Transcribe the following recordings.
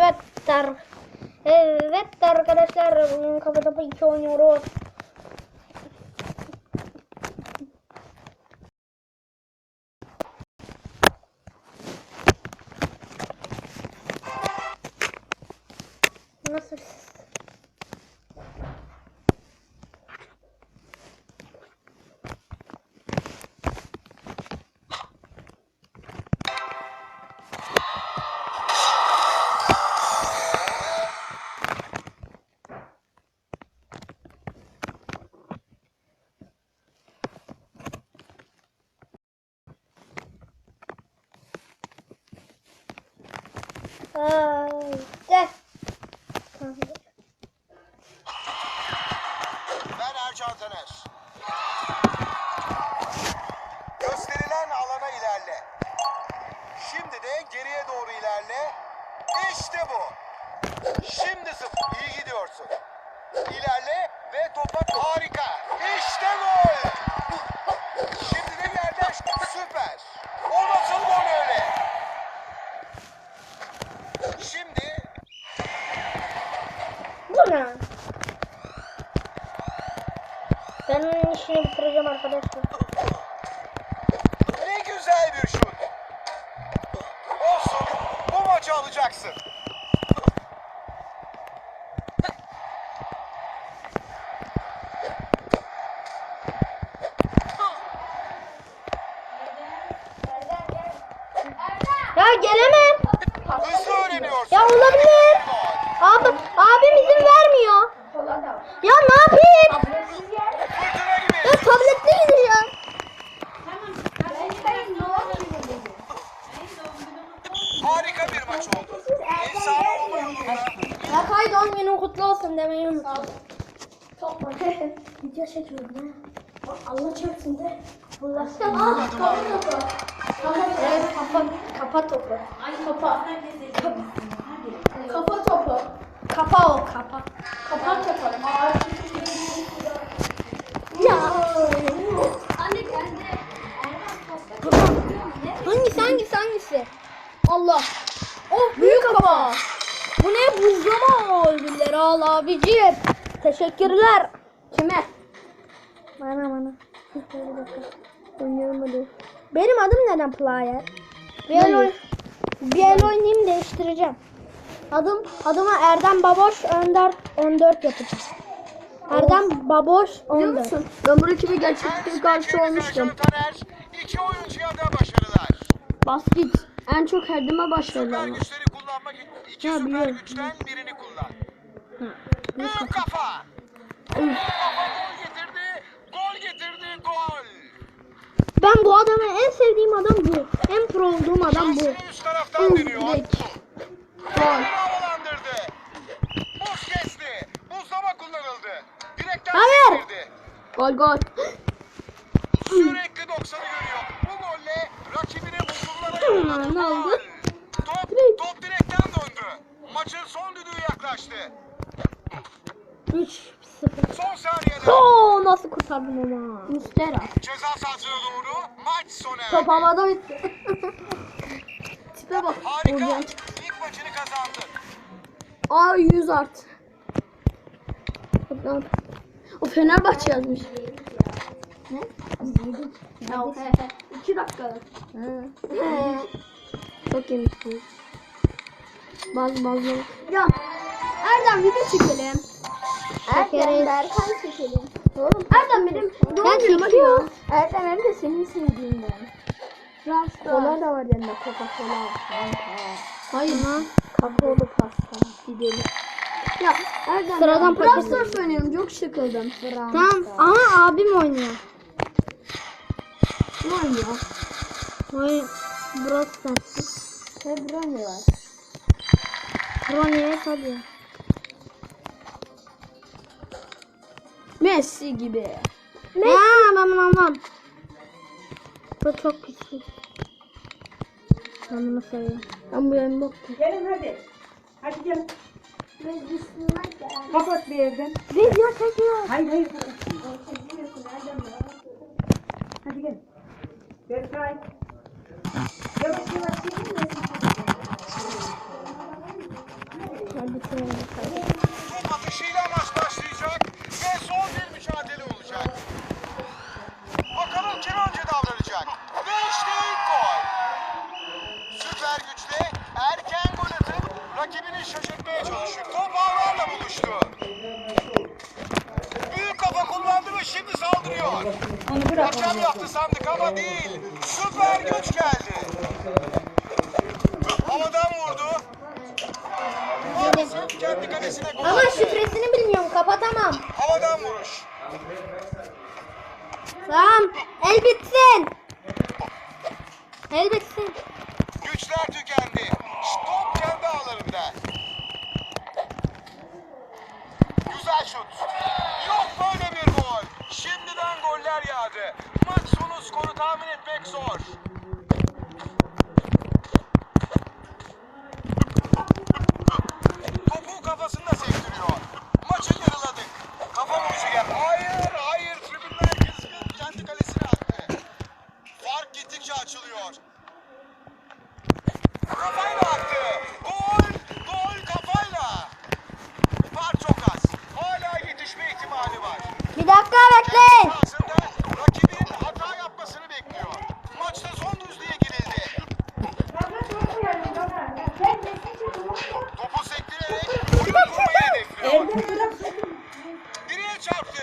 Evet dar. Evet arkadaşlar bugün kafa topu 2 oynuyoruz. Haydi. Ben Ercan Taner. Gösterilen alana ilerle. Şimdi de geriye doğru ilerle. İşte bu. Şimdi sıfır. İyi gidiyorsun. İlerle ve topa harika. İşte gol. Şimdi de yerden süper. O nasıl gol öyle? Şimdi Ne? Ben onun işini bitireceğim arkadaşlar. Ne güzel bir şut. Olsun. Bu maçı alacaksın. Ya gelemem. Hızlı öğreniyorsun. Ya olabilir. Abi, abim izin vermiyor. Ya ne yapayım? Fırtına gibi. Ya tabletle gideceğim. Harika bir maç oldu. Efsane olma yolunda. Ya kay doğum günün kutlu olsun demeyi unuttum. Video çekiyorum ha. Allah çarpsın de. Allah sana. Evet kafa, kafa topu. Ay kafa. Kafa topu. Kafa o kafa. Kafa topu. Ya. Anne geldi. Hangisi hangisi hangisi? Allah. Oh büyük kafa. Bu ne buzlama ödülleri al abicim. Teşekkürler. Kime? Bana bana. Hadi bakalım. Oynuyorum hadi. Benim adım neden Player? Bir el, oyn- bir el oynayayım değiştireceğim. Adım adıma Erdem Baboş Önder 14 yapacağım. Erdem Baboş 14. Ben bu rakibe gerçekten karşı olmuştum. İki oyuncuya da başarılar. Basket en çok herdime başladı Süper güçleri kullanmak için iki Ya, süper biliyorum. güçten birini kullan. Ha, Büyük kafa. Büyük kafa gol getirdi. Gol getirdi gol. Ben bu adamı sevdiğim adam bu. En pro olduğum adam bu. Şansını üst taraftan deniyor. direkt. Gol. Hayır. Gol gol. Sürekli 90'ı görüyor. Bu golle rakibine buzullara yolladı. Ne oldu? Top, top direkten döndü. Maçın son düdüğü yaklaştı. 3 0. Son saniyede Oo nasıl kurtardım ama. Mustera. Top havada bitti. Tipe bak. Harika. Vuracağım. İlk maçını kazandı. Aa 100 art. O Fenerbahçe yazmış. Ne? Ya o 2 dakika. Çok iyiymiş bu. Baz baz baz. Ya Erdem video çekelim. Çekeriz. Berkan çekelim. Oğlum Erdem benim doğum Ben günüm hadi. Erdem hem de senin sevdiğinden. Rasta. Kola da var yanında Coca Cola. Hayır lan. Kakaolu pasta. Gidelim. Ya Erdem Sıradan ya, Brawl. Stars oynuyorum çok sıkıldım. Tamam ama abim oynuyor. Ne oynuyor? Oyun Brawl Stars. Ne Brony var? Ronnie'ye tabii. Messi gibi. Ne? Ha, ben bunu almam. Bu çok güçlü. Ben bunu seviyorum. Ben bu yayın baktım. Gelin hadi. Hadi gel. Ben üstüne gel. Kapat bir yerden. Video çekiyor. Hayır hayır kapat. Hadi gel. Berkay. Yavaş yavaş gelin de. Top atışıyla maç başlayacak ve son bir mücadele olacak. Bakalım kim önce davranacak. Ve işte ilk gol. Süper güçle erken gol atıp rakibini şaşırtmaya çalışıyor. Top ağlarla buluştu. Büyük kafa kullandı ve şimdi saldırıyor. Onu bırak. Hakem yaptı değil. Süper güç geldi. Havadan vurdu. Maalesef kendi kalesine gol Ama attı. şifresini bilmiyorum kapatamam. Havadan vuruş. Tamam. El bitsin. El bitsin. Güçler tükendi. Top kendi ağlarında. Güzel şut. Zor. Topu kafasında sektiriyor. Maçı yarıladık. Kafa vuruşu gel. Hayır, hayır. Tribünler kızgın. Kendi kalesine attı. Fark gittikçe açılıyor. Kafayla attı. Gol, gol kafayla. Fark çok az. Hala yetişme ihtimali var. Bir dakika bekleyin. Aslında rakibinin hata yapmasını bekliyor. Maçta son düzlüğe girildi. Topu sektirerek oyunu kurmayı hedefliyor. Erdem bırak. Direğe çarptı.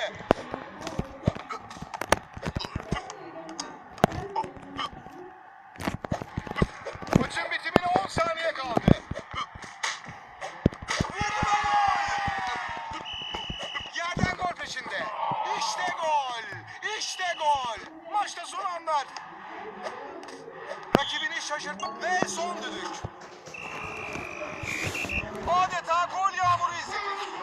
Maçın bitimine 10 saniye kaldı. Vurdu ve gol! Yerden gol peşinde. İşte gol. İşte gol. Maçta son anlar. Rakibini şaşırtmak ve son düdük. Adeta gol yağmuru izledik.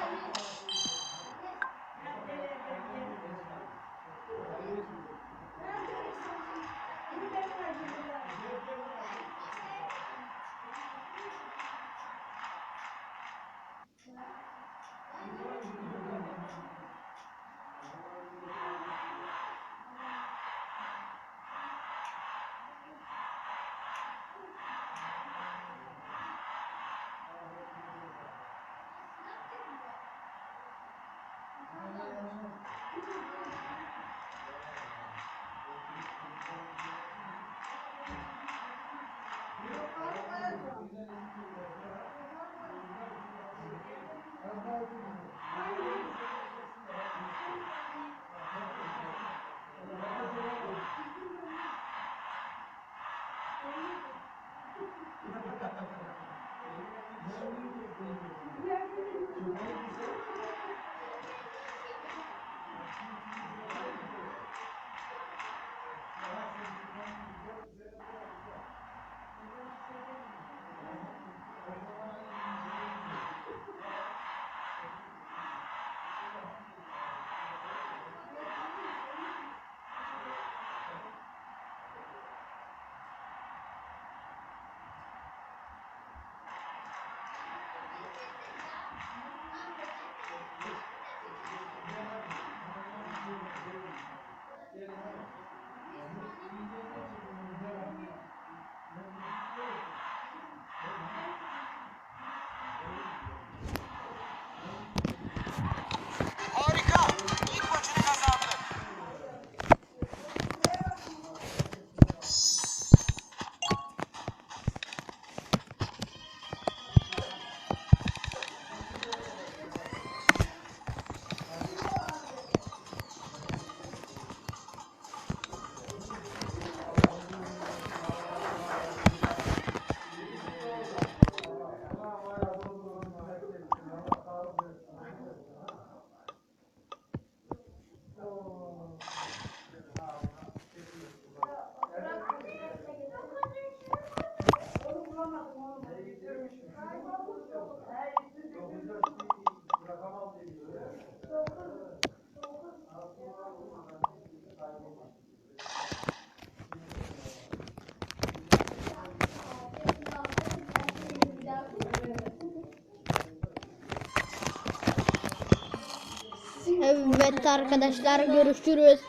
Evet arkadaşlar görüşürüz.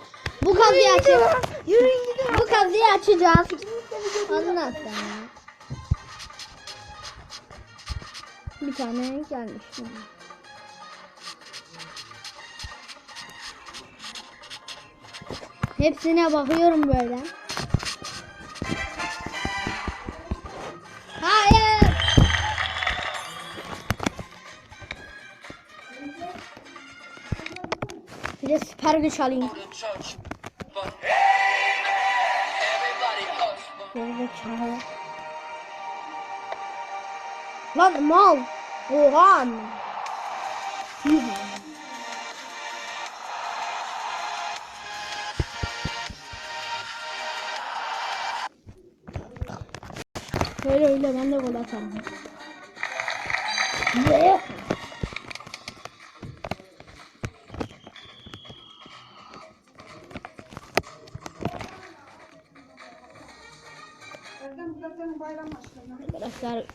Bu kazıyı açacağız. Bu kazıyı açacağız. Anlat ya. Bir tane gelmiş. Hepsine bakıyorum böyle. Bir de süper güç alayım. Gerizekalı. Lan mal. Oha. Yuh. Öyle öyle ben de gol atarım. Ne? Erdem zaten bayram başladı. Arkadaşlar